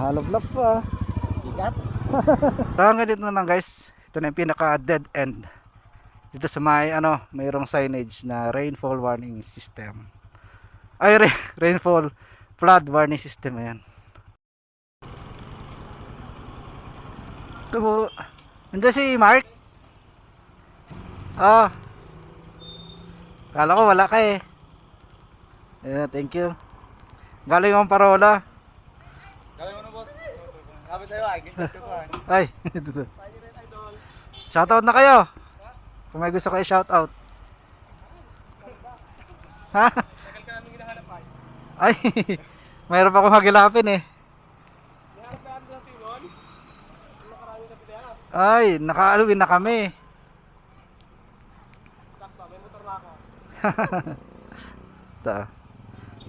Hollow blocks pa. Bigat. So hanggang dito na lang guys. Ito na yung pinaka dead end. Dito sa may ano, mayroong signage na rainfall warning system. Ay, ra- rainfall flood warning system ayan. Ito po. Nandiyan si Mark. Ah. Kala ko wala ka eh. Yeah, thank you. Galing akong parola. Kaya mo na boss. Sabi sa'yo, ay, gingat ko pa. Ay, dito. Shoutout na kayo. Kung may gusto kayo shoutout. Ha? Tagal ka namin hinahanap ay. Ay, mayroon pa akong hagilapin eh. Pinaya. Ay, nakaaluin na kami. Sakto, may motor na ako. Ito.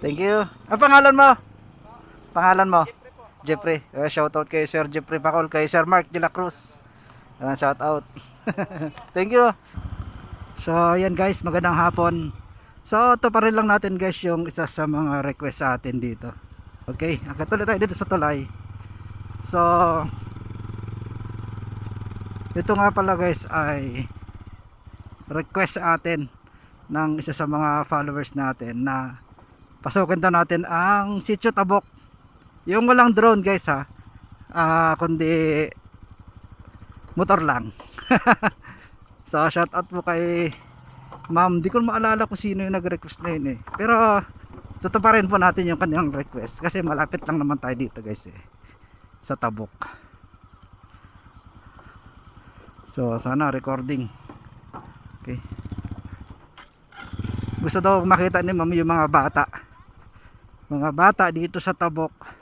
Thank you. Ang pangalan mo? Pangalan mo? Jeffrey. Uh, shoutout kay Sir Jeffrey Pacol, kay Sir Mark de la Cruz. Uh, shoutout. Thank you. So, yan guys, magandang hapon. So, ito pa rin lang natin guys yung isa sa mga request sa atin dito. Okay, agad tuloy tayo dito sa tulay. So, ito nga pala guys ay request sa atin ng isa sa mga followers natin na pasukin daw natin ang Sitio Tabok yung walang drone guys ha. Ah, kundi motor lang. so shout out po kay Ma'am, di ko maalala kung sino yung nag-request na yun eh. Pero tutuparin po natin yung kanyang request kasi malapit lang naman tayo dito guys eh. Sa Tabok. So sana recording. Okay. Gusto daw makita ni Ma'am yung mga bata. Mga bata dito sa Tabok.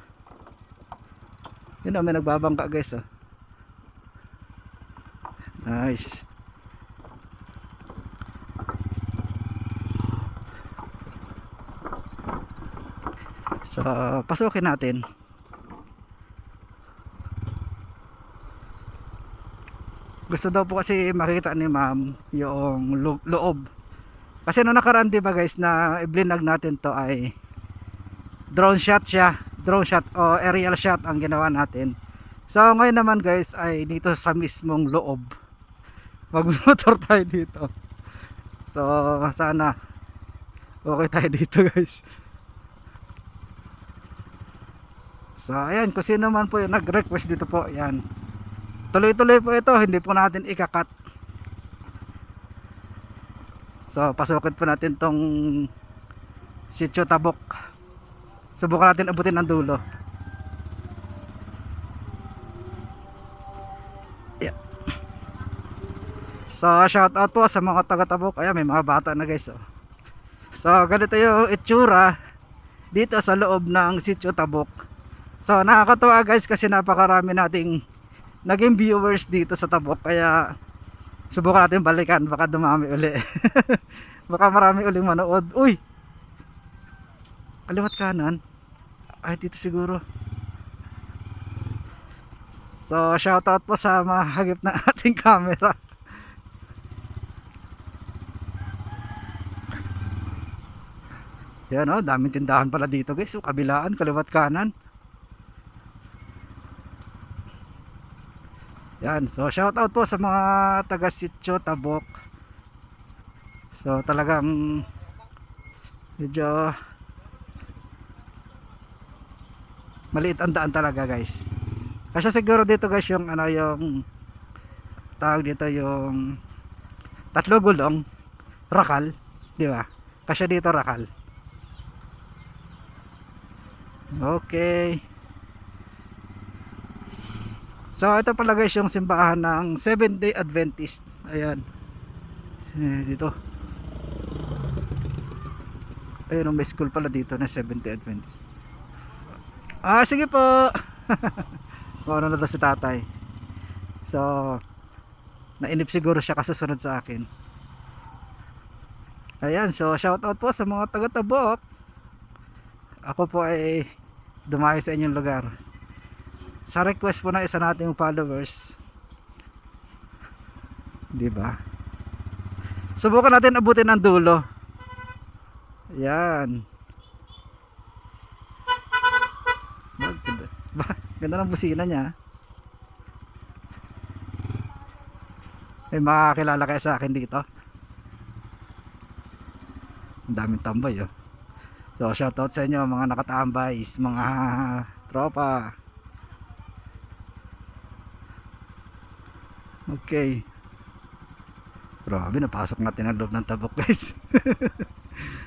Yun o, may nagbabangka guys oh. Nice. So, pasukin natin. Gusto daw po kasi makita ni ma'am yung lo- loob. Kasi nung nakaraan di ba guys na iblinag natin to ay drone shot siya drone shot o aerial shot ang ginawa natin. So ngayon naman guys ay dito sa mismong loob. Magmotor tayo dito. So sana okay tayo dito guys. So ayan kung sino man po yung nag request dito po yan tuloy tuloy po ito hindi po natin ikakat. So pasukin po natin tong sitio tabok Subukan natin abutin ng dulo. Yeah. So, shout out po sa mga taga-tabok. Ayan, may mga bata na guys. Oh. So, ganito yung itsura dito sa loob ng sitio Tabok. So, nakakatuwa guys kasi napakarami nating naging viewers dito sa Tabok. Kaya, subukan natin balikan. Baka dumami uli. Baka marami uling manood. Uy! Kaliwat kanan ay dito siguro. So shoutout po sa mga hagip ng ating camera. Yan o daming tindahan pala dito guys. So, kabilaan kaliwat kanan. Yan so shoutout po sa mga taga sitio tabok. So talagang medyo maliit ang daan talaga guys. Kasi siguro dito guys yung ano yung tawag dito yung tatlo gulong rakal di ba? Kasi dito rakal. Okay. So ito pala guys yung simbahan ng 7 day adventist. Ayan. Eh, dito. Ayun may school pala dito na 7 day adventist Ah, sige po. Kung ano na daw si tatay. So, nainip siguro siya kasusunod sa akin. Ayan, so shout out po sa mga taga-tabok. Ako po ay dumayo sa inyong lugar. Sa request po ng isa nating followers. 'Di ba? Subukan natin abutin ng dulo. Yan. Ba, ba, Ganda ng busina niya. May makakilala kayo sa akin dito. Ang daming tambay oh. So shoutout sa inyo mga nakatambay, mga tropa. Okay. Grabe, napasok natin ang loob ng tabok guys.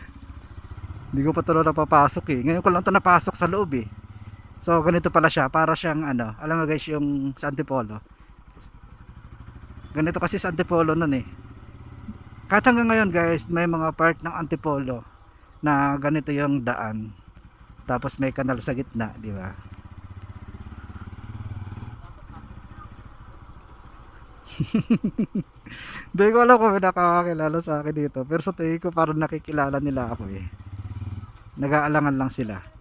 Hindi ko pa ito napapasok eh. Ngayon ko lang ito napasok sa loob eh. So ganito pala siya, para siyang ano, alam mo guys yung sa Antipolo. Ganito kasi sa Antipolo nun eh. Kahit hanggang ngayon guys, may mga part ng Antipolo na ganito yung daan. Tapos may kanal sa gitna, di ba? Hindi ko alam kung nakakakilala sa akin dito. Pero sa tingin ko parang nakikilala nila ako eh. Nag-aalangan lang sila.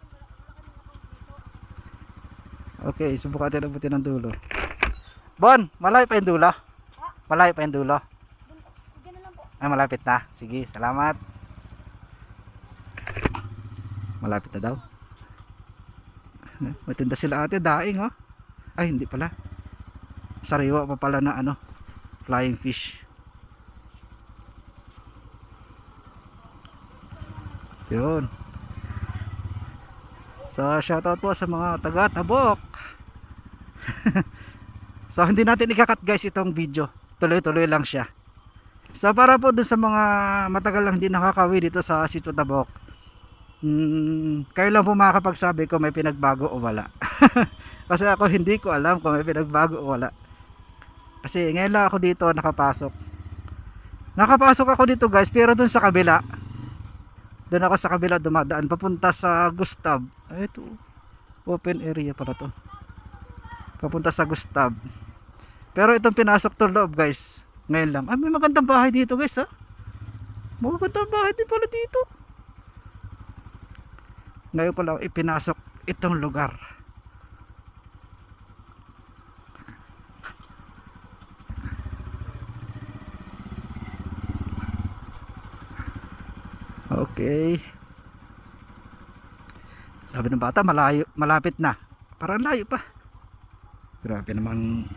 Okay, subukan natin abutin ng dulo. Bon, malayo pa yung dulo? Malayo pa yung dulo? Ay, malapit na. Sige, salamat. Malapit na daw. Matinda sila ate, daing oh. Ay, hindi pala. Sariwa pa pala na ano, flying fish. Yun. So, shoutout po sa mga taga Tabok. so, hindi natin ikakat guys itong video. Tuloy-tuloy lang siya. So para po dun sa mga matagal lang hindi nakakawi dito sa Sitio Tabok. Hmm, kayo lang po makakapagsabi kung may pinagbago o wala. Kasi ako hindi ko alam kung may pinagbago o wala. Kasi ngayon lang ako dito nakapasok. Nakapasok ako dito guys pero dun sa kabila. Doon ako sa kabila dumadaan papunta sa Gustav. Ito. Open area pala to. Papunta sa Gustav. Pero itong pinasok to loob guys. Ngayon lang. Ay, may magandang bahay dito guys ha. Magandang bahay din pala dito. Ngayon ko lang ipinasok itong lugar. Okay. Sabi ng bata, malayo, malapit na. Parang layo pa. Grabe naman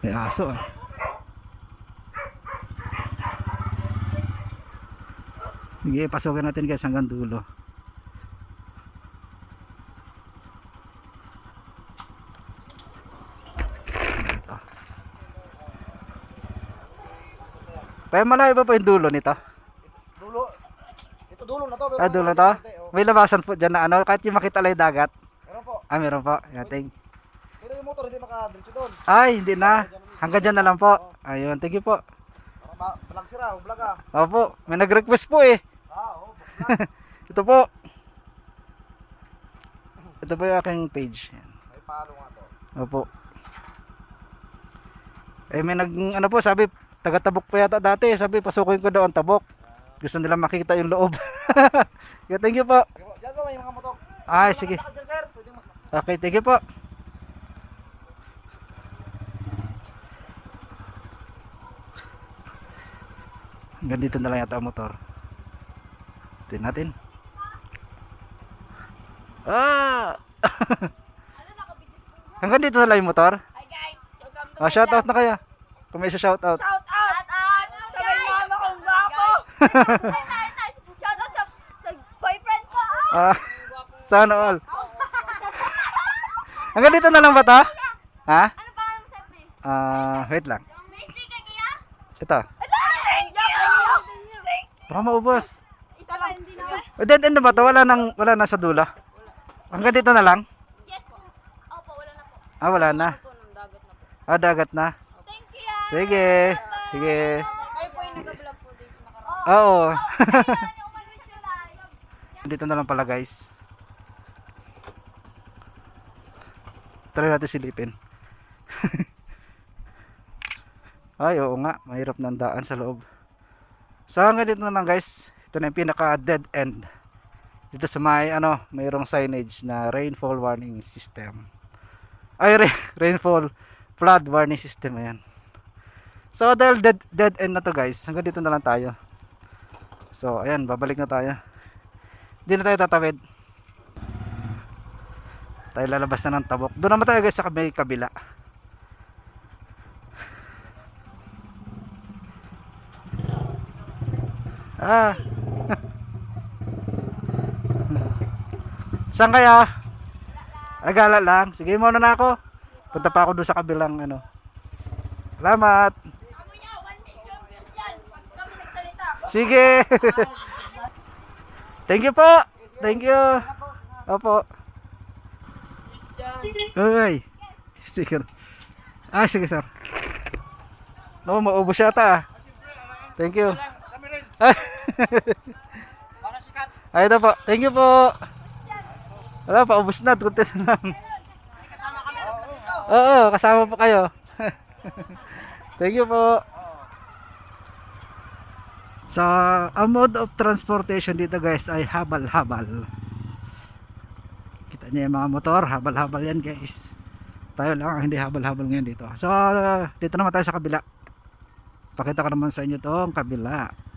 May aso ah. Sige, pasukin natin guys hanggang dulo. Ito. Kaya malayo ba po yung dulo nito? Dulo. Ito dulo na to. pero Ah, dulo na to? oh. May labasan po dyan na ano, kahit yung makita lang yung dagat. Meron po. Ah, meron po. Yan, thank- Pero yung motor hindi makadiretso doon. Ay, hindi na. Hanggang dyan na lang po. Ayun, thank you po. Balang sira, vlog ah. Opo, may nag-request po eh. Ah, oo. vlog. Ito po. Ito po yung aking page. May palo nga to. Opo. Eh may nag ano po sabi taga-tabok pa yata dati. Sabi pasukin ko daw ang tabok. Gusto nila makita yung loob. yeah, thank you po. Diyan po may mga motor. Ay, sige. Okay, thank you po. Hanggang dito na lang yata ang motor. Tingnan natin. Ah! Hanggang dito na lang yung motor. Hi guys! Welcome to Ah, my shoutout vlog. na kaya. Kung may. Shout out! Shout out! Sa may mama kong gwapo! Shout out sa, sa boyfriend ko! Ah, sana all. Hanggang dito na lang ba to? Ha? Ano pa ang sabi? Ah, wait lang. May sticker kaya? Ito. Thank you! Thank you! Baka maubos. Isa lang. Hindi na. Oh, dead end na ba to? Wala nang wala na sa dulo. Hanggang dito na lang? Yes po. Opo, wala na po. Ah, wala na. Ah, dagat na. Thank you! ah. Sige. Sige. Kayo po yung nag-vlog po dito nakaraan. Oo. Kailangan yung umalis yung live. dito na lang pala guys. Try natin silipin. Ay, oo nga. Mahirap na ang daan sa loob. So hanggang dito na lang guys. Ito na yung pinaka dead end. Dito sa may ano, mayroong signage na rainfall warning system. ay ra- rainfall flood warning system ayan so dahil dead, dead end na to guys hanggang dito na lang tayo so ayan babalik na tayo hindi na tayo tatawid tayo lalabas na ng tabok doon naman tayo guys sa may kabila ah saan kaya agala lang sige muna na ako punta pa ako doon sa kabilang ano salamat Kamo niya, 1 million views yan. Pag kami nagsalita. Sige. Thank you po. Thank you. Opo. Ay. Sticker. Ah, sige sir. No, maubos yata ah. Thank you. Ay, ito po. Thank you po. Wala, paubos na. Kunti na lang. Oo, kasama po kayo. Thank you po. Sa ang mode of transportation dito guys ay habal-habal. Kita niyo yung mga motor, habal-habal yan guys. Tayo lang ang hindi habal-habal ngayon dito. So dito naman tayo sa kabila. Pakita ko naman sa inyo tong kabila.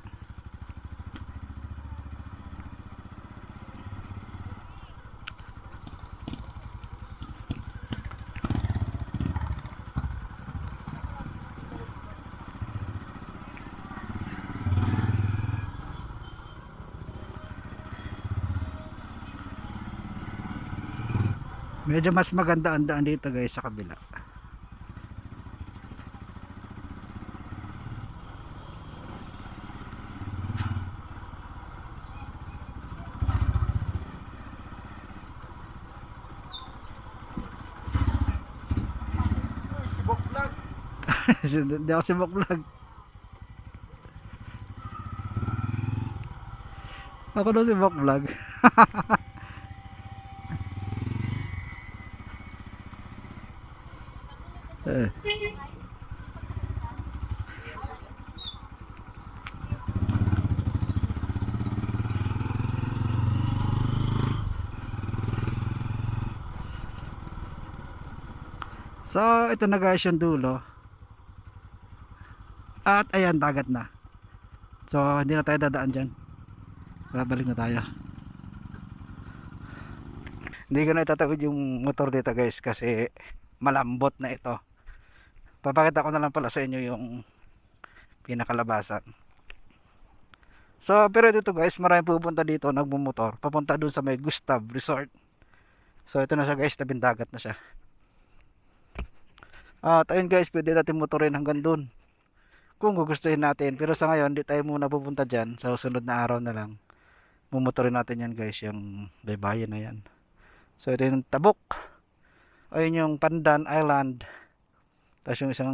Medyo mas maganda ang daan dito guys sa kabila. Hindi ako si Vlog. Ako daw si Vlog. Eh. So, ito na guys yung dulo. At ayan, dagat na. So, hindi na tayo dadaan dyan. Babalik na tayo. Hindi ko na itatawid yung motor dito guys kasi malambot na ito. Papakita ko na lang pala sa inyo yung pinakalabasan. So, pero dito guys, marami pupunta dito, nagmumotor. Papunta dun sa may Gustav Resort. So, ito na siya guys, tabing dagat na siya. At ayun guys, pwede natin motorin hanggang dun. Kung gugustuhin natin. Pero sa ngayon, hindi tayo muna pupunta dyan. Sa susunod na araw na lang. Mumotorin natin yan guys, yung baybayin na yan. So, ito yung tabok ayun yung Pandan Island tapos yung isang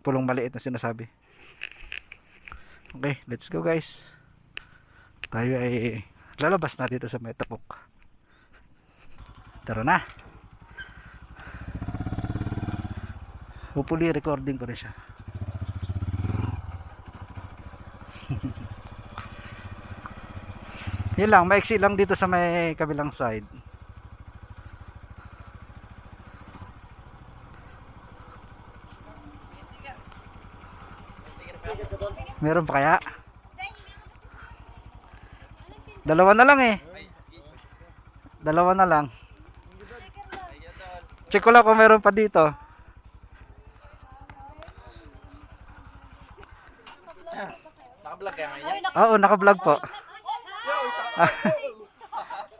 pulong maliit na sinasabi. Okay let's go guys. Tayo ay lalabas na dito sa Metapok. Tara na. Hopefully recording ko rin siya. Yun lang maiksi lang dito sa may kabilang side Meron pa kaya? Dalawa na lang eh. Dalawa na lang. Check ko lang kung meron pa dito. Naka-vlog kaya ngayon? Oo, naka-vlog po.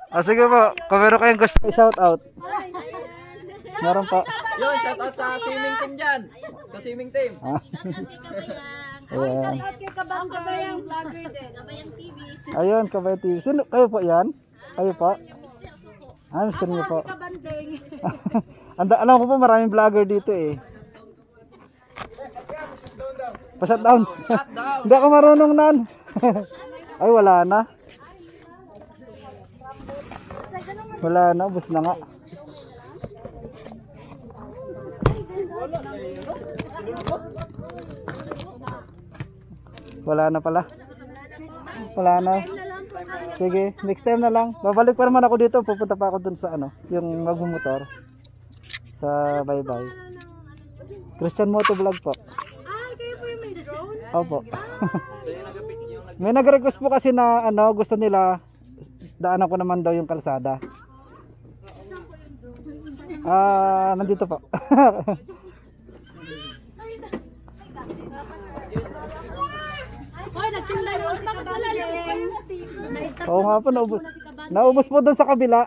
Ah, sige po. Kung meron kayong gusto i-shout out. Meron po. Yun, shout out sa swimming team dyan. Sa swimming team. Ah. Ayan. kay Kabang Kabayang vlogger din. Kabayang TV. Ayun, Kabay TV. Sino? Kayo po yan? Kayo po? Ah, mister niyo po. Kabanding. Anda, alam ko po maraming vlogger dito eh. Pa-shut down. Hindi ako marunong nan. Ay, wala na. Wala na, bus na nga. Wala na pala. Wala na. Sige, next time na lang. Babalik pa naman ako dito. Pupunta pa ako dun sa ano, yung magmumotor. sa bye-bye. Christian Moto Vlog po. Ah, kayo po yung may drone? Opo. May nag-request po kasi na ano, gusto nila daanan ko naman daw yung kalsada. Ah, nandito po. Nagtinda yun si Kabaleng. Oo nga po, naubos. Naubos po doon sa kabila.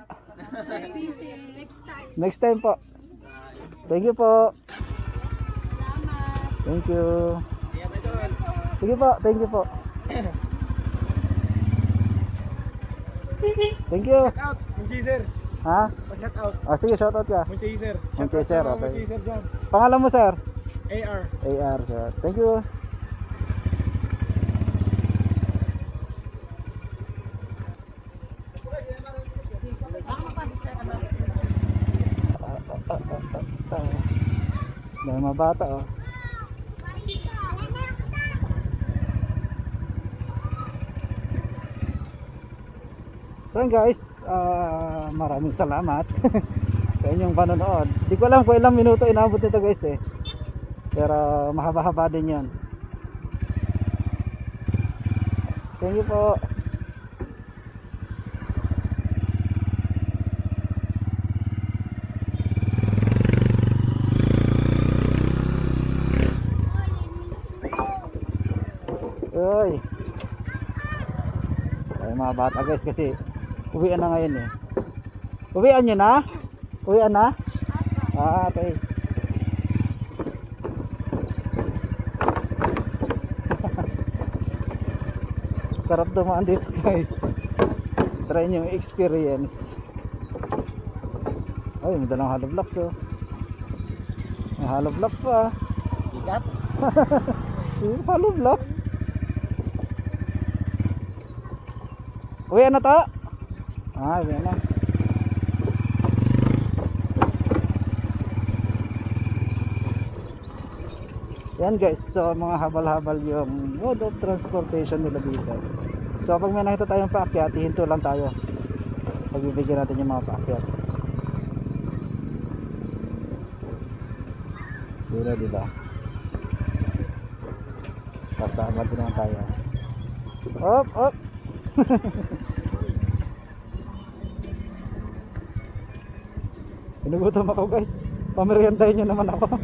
Next time. Next time po. Thank you po. Thank you. Sige po, thank you po. Thank you. Out, yung teaser. Ha? Pa-shout out. Ah, sige, shoutout ka. Yung teaser. Yung teaser, okay. Teaser dyan. Pangalan mo, sir? AR. AR, sir. Thank you. Dahil mga bata, oh. So guys, ah, maraming salamat sa inyong panonood. Di ko alam kung ilang minuto inabot nito guys eh. Pero mahaba-haba din yan. Thank you po. Uy. Ay mga bata guys kasi uwian na ngayon eh. Uwian nyo na? Uwian na? Ah, okay. Sarap dumaan dito guys. Try nyo experience. Ay, may dalang hollow blocks oh. May hollow blocks pa ah. Bigat? Hollow blocks. Uwi na to? Ah, uwi na. Yan guys, so mga habal-habal yung mode of transportation nila dito. So pag may nakita tayong paakyat, hinto lang tayo. Pagbibigyan natin yung mga paakyat. Dito, di ba? Kasama din naman tayo. Op, op. Pinugutom ako guys. Pameriendahin nyo naman ako.